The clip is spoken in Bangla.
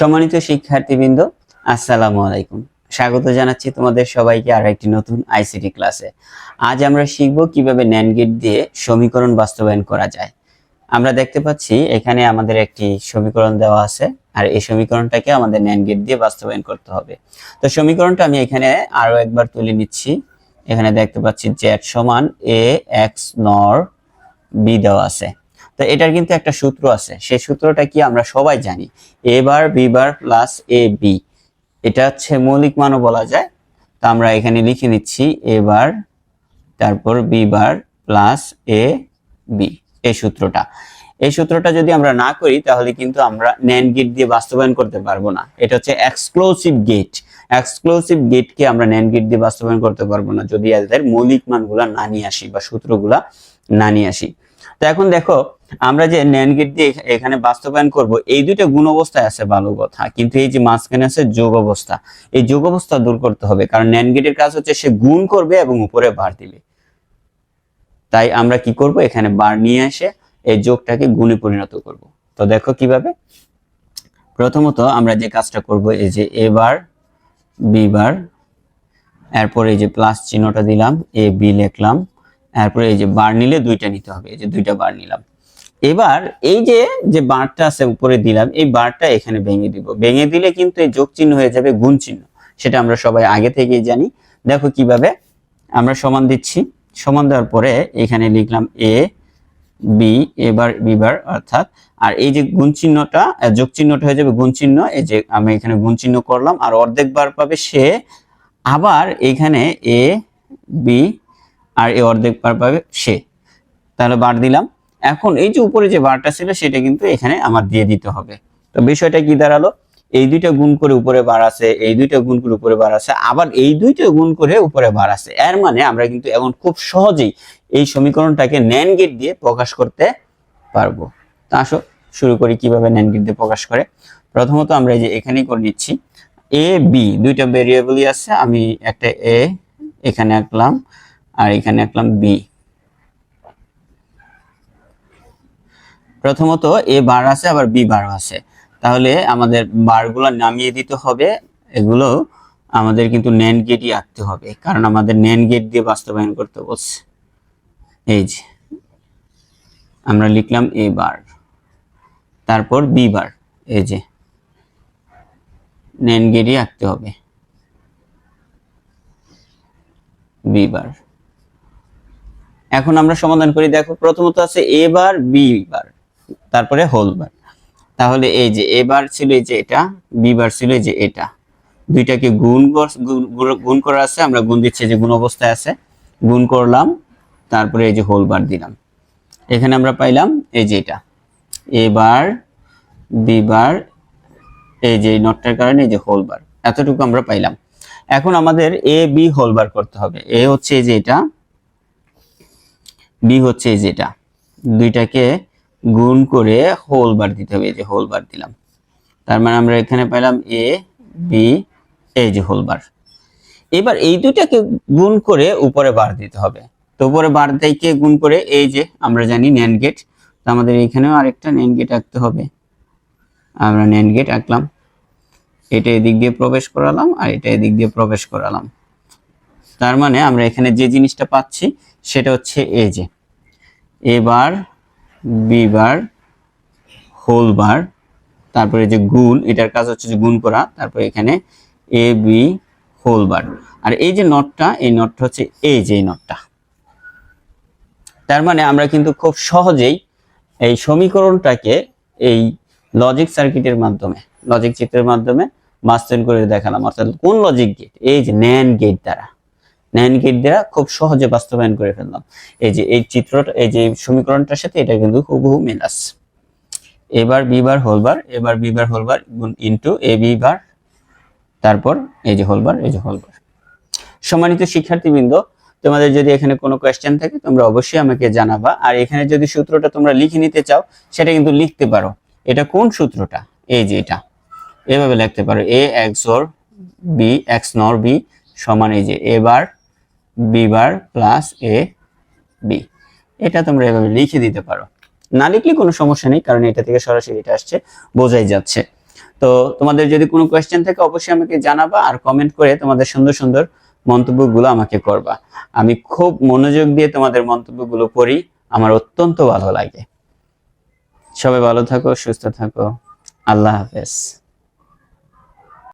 সম্মানিত শিক্ষার্থীবৃন্দ, আসসালামু আলাইকুম। স্বাগত জানাচ্ছি তোমাদের সবাইকে আর একটি নতুন আইসিটি ক্লাসে। আজ আমরা শিখব কীভাবে ন্যান্ড গেট দিয়ে সমীকরণ বাস্তবায়ন করা যায়। আমরা দেখতে পাচ্ছি এখানে আমাদের একটি সমীকরণ দেওয়া আছে, আর এই সমীকরণটাকে আমাদের ন্যান্ড গেট দিয়ে বাস্তবায়ন করতে হবে। তো সমীকরণটা আমি এখানে আরও একবার তুলে নিচ্ছি। এখানে দেখতে পাচ্ছি জেড সমান এ এক্স নর বি দেওয়া আছে। তো এটার কিন্তু একটা সূত্র আছে। সেই সূত্রটা কি আমরা সবাই জানি। A bar B bar plus A B এটা হচ্ছে মৌলিক মানও বলা যায়। তো আমরা এখানে লিখে নিচ্ছি এ বার তারপর B bar plus A B এই সূত্রটা। এই সূত্রটা যদি আমরা না করি, তাহলে কিন্তু আমরা ন্যান্ড গেট দিয়ে বাস্তবায়ন করতে পারব না। এটা হচ্ছে এক্সক্লুসিভ গেট এক্সক্লুসিভ গেটকে আমরা ন্যান্ড গেট দিয়ে বাস্তবায়ন করতে পারব না, যদি এদের মৌলিক মানগুলা না নিয়ে আসি বা সূত্রগুলা না নিয়ে আসি। তো এখন দেখো আমরা যে ন্যান্ড গেট দিয়ে এখানে বাস্তবায়ন করব, এই দুইটা গুণ অবস্থায় আছে ভালো কথা। কিন্তু এই যে মাঝখানে আছে যোগ অবস্থা, এই যোগ অবস্থা দূর করতে হবে, কারণ ন্যান্ড গেটের কাজ হচ্ছে সে গুণ করবে এবং উপরে বার দিবে। তাই আমরা কি করব, এখানে বার নিয়ে এসে এই যোগটাকে গুণে পরিণত করব। তো দেখো কীভাবে? প্রথমত আমরা যে কাজটা করব, এই যে এ বার বি বার, এরপর এই যে প্লাস চিহ্নটা দিলাম এ বি লিখলাম, এরপরে এই যে বার নিলে দুইটা নিতে হবে, এই যে দুইটা বার নিলাম। এবার এই যে যে বারটা আছে উপরে দিলাম, এই বারটা এখানে ভেঙে দিব। ভেঙে দিলে কিন্তু এই যোগ চিহ্ন হয়ে যাবে গুণ চিহ্ন। সেটা আমরা সবাই আগে থেকেই জানি। দেখো কীভাবে আমরা সমান দিচ্ছি। সমান দেওয়ার পরে এখানে লিখলাম এ বি এবার বিবার অর্থাৎ, আর এই যে গুণ চিহ্নটা, যোগ চিহ্নটা হয়ে যাবে গুণ চিহ্ন। এই যে আমি এখানে গুণ চিহ্ন করলাম, আর অর্ধেক বার পাবে সে। আবার এখানে এ বি আর এ অর্ধেক বার পাবে সে। তাহলে বার দিলাম। এখন এই যে উপরে যে বারটা ছিল, সেটা কিন্তু এখানে আমার দিয়ে দিতে হবে। তো বিষয়টা কি দাঁড়াল? এই দুইটা গুণ করে উপরে বার আছে, এই দুইটা গুণ করে উপরে বার আছে, আবার এই দুইটা গুণ করে উপরে বার আছে। এর মানে আমরা কিন্তু এখন খুব সহজেই এই সমীকরণটাকে ন্যান গেট দিয়ে প্রকাশ করতে পারব। তা আসো, শুরু করি কীভাবে ন্যান গেট দিয়ে প্রকাশ করে। প্রথমত আমরা এই যে এখানেই করে নিচ্ছি। এ বি দুইটা ভেরিয়েবলই আছে, আমি একটা এ এখানে আঁকলাম, আর এখানে আঁকলাম বি প্রথমত এ বার আছে, আবার বি বার আছে। তাহলে আমাদের বারগুলো নামিয়ে দিতে হবে। এগুলো আমাদের কিন্তু ন্যান গেটই আঁকতে হবে, কারণ আমাদের ন্যান গেট দিয়ে বাস্তবায়ন করতে বলছে। এই যে, আমরা লিখলাম এ বার, তারপর বি বার, এই যে ন্যান গেটই আঁকতে হবে। বি বার, এখন আমরা সমাধান করি। দেখো, প্রথমত আছে এ বার, বি বার। তারপরে হোল বার তাহলে এই যে এ বার ছিল এই যে এটা বি বার ছিল এই যে এটা দুইটাকে গুণ গুণ- করা আছে আমরা গুণ দিচ্ছি যে গুণ অবস্থায় আছে গুণ করলাম তারপরে এই যে হোল বার দিলাম এখানে আমরা পাইলাম এই যে এটা এ বার বি বার এই যে নটটার কারণে এই যে হোল বার এতটুকু আমরা পাইলাম এখন আমাদের এ বি হোল বার করতে হবে এ হচ্ছে এই যে এটা বি হচ্ছে এই যেটা দুইটাকে গুণ করে হোল বার দিতে হবে, এই যে হোল বার দিলাম। তার মানে আমরা এখানে পেলাম এ বি এই যে হোল বার এবার এই দুইটাকে গুণ করে উপরে বার দিতে হবে। তো উপরে বার থেকে গুণ করে? এই যে, আমরা জানি ন্যান্ড গেট তো আমাদের এখানেও আরেকটা ন্যান্ড গেট আঁকতে হবে। আমরা ন্যান্ড গেট আঁকলাম। এটা এদিক দিয়ে প্রবেশ করালাম আর এটা এদিক দিয়ে প্রবেশ করালাম। তার মানে আমরা এখানে যে জিনিসটা পাচ্ছি, সেটা হচ্ছে এই যে। A bar B bar, whole বার, তারপরে যে গুণ, এটার কাজ হচ্ছে যে গুণ করা, তারপরে এখানে এ, বি, হোল বার। আর এই যে নটটা, এই নটটা হচ্ছে এই যে এই নটটা। তার মানে আমরা কিন্তু খুব সহজেই এই সমীকরণটাকে এই লজিক সার্কিটের মাধ্যমে লজিক চিত্রের মাধ্যমে বাস্তবায়ন করে দেখালাম। অর্থাৎ কোন লজিক গেট এই যে ন্যান গেট দ্বারা। ন্যান গেট দ্বারা খুব সহজে বাস্তবায়ন করে ফেললাম। এই যে এই চিত্রটা, এই যে সমীকরণটার সাথে এটা কিন্তু হুবহু মিল আছে। এবার বি বার এবার B bar into A B bar তারপর এই যে হোল বার এই যে হোল বার সম্মানিত শিক্ষার্থীবৃন্দ, তোমাদের যদি এখানে কোনো কোয়েশ্চেন থাকে, তোমরা অবশ্যই আমাকে জানাবা। আর এখানে যদি সূত্রটা তোমরা লিখে নিতে চাও, সেটা কিন্তু লিখতে পারো। এটা কোন সূত্রটা? এই যে এটা। এভাবে লিখতে পারো। A X OR B X NOR B সমান এই যে A bar B bar plus A B এটা তোমরা এভাবে লিখে দিতে পারো। না লিখলে কোনো সমস্যা নেই, কারণ এটা থেকে সরাসরি এটা আসছে, বোঝাই যাচ্ছে। তো তোমাদের যদি কোনো কোয়েশ্চেন থাকে, অবশ্যই আমাকে জানাবা আর কমেন্ট করে তোমাদের সুন্দর সুন্দর মন্তব্যগুলো আমাকে করবা। আমি খুব মনোযোগ দিয়ে তোমাদের মন্তব্যগুলো পড়ি, আমার অত্যন্ত ভালো লাগে। সবাই ভালো থাকো, সুস্থ থাকো। আল্লাহ হাফেজ।